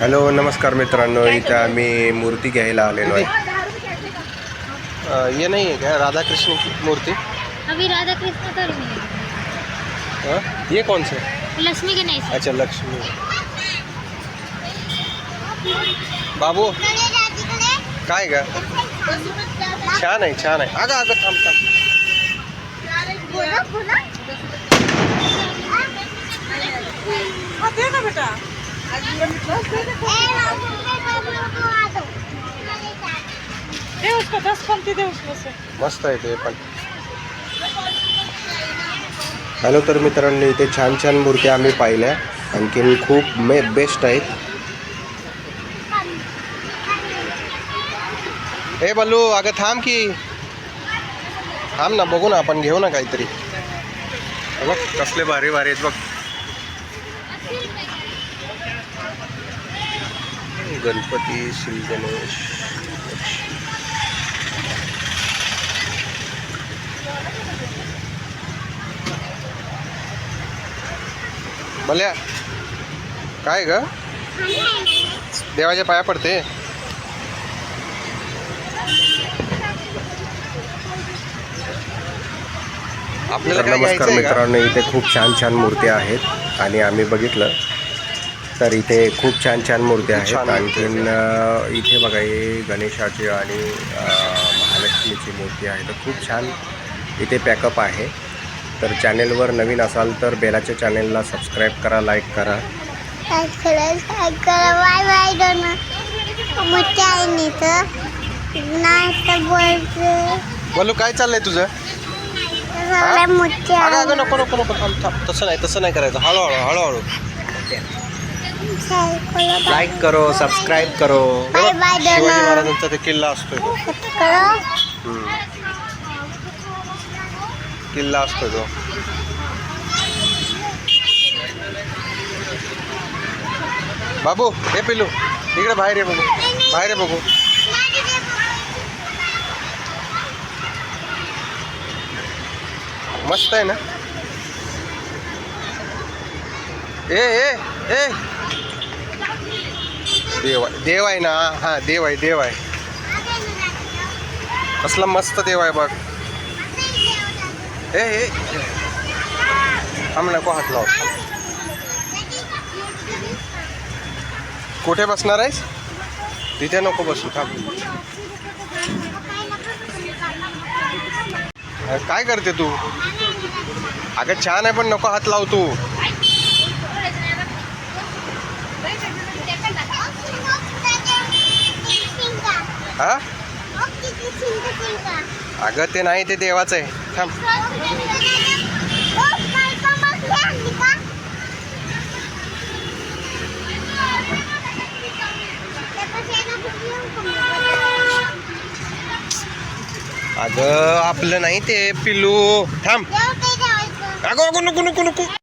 Hello नमस्कार मित्रांनो. इथं आम्ही मूर्ती घ्यायला आलेलो आहे. ये नहीं है क्या राधा कृष्ण की मूर्ति? अभी राधा कृष्ण तो नहीं है हाँ? ये कौन से लक्ष्मी गणेश अच्छा लक्ष्मी. बाबू काय ग? छान आहे छान आहे. अगं अगं थांब थांब. दे उसको दस पंक्ति दे उसमें से मस्त आहे ते पण. हॅलो तर छान छान मूर्त्या आम्ही पाहिल्या. खूप मे बेस्ट आहेत. ए बल्लू, अगं थांब की. थांब ना, बघू ना, आपण घेऊ ना काहीतरी. हे बघ, कसले भारी आहेत बघ. गणपती श्री गणेश भल्या काय ग? देवाच्या पाया पडते. आपल्याला नमस्कार मित्रांनो इथे खूप छान छान मूर्त्या आहेत आणि आम्ही बघितलं. तर इथे खूप छान छान मूर्ती आहेत. आणखीन इथे बघा हे गणेशाची आणि महालक्ष्मीची मूर्ती आहे. तर खूप छान इथे पॅकअप आहे. तर चॅनेलवर नवीन असाल तर बेलाच्या चॅनेलला सबस्क्राईब करा लाईक करा. बोलू काय चाललंय तुझं? नको नको नको. थांब थांब. तसं नाही तसं नाही करायचं. हळूहळू हळूहळू. लाईक करो सबस्क्राईब करो. शिवाजी महाराजांचा ते किल्ला असतोय तो. किल्ला असतोय तो. बाबू हे पिलू इकडे बाहेर ये बघू. बाहेर ये बघू. मस्त आहे ना? ए ए. ए. देव आहे देव आहे ना. हा देव आहे देव आहे. कसला मस्त देव आहे बघ. ए आम्ही थांब नको हात लाव. कुठे बसणार आहेस? तिथे नको बसू थांब. काय करते तू? अगं छान आहे पण नको हात लाव तू. हा अगं ते नाही ते देवाचं आहे थांब अगं आपलं नाही ते पिल्लू थांब अगं अगं नको नको नको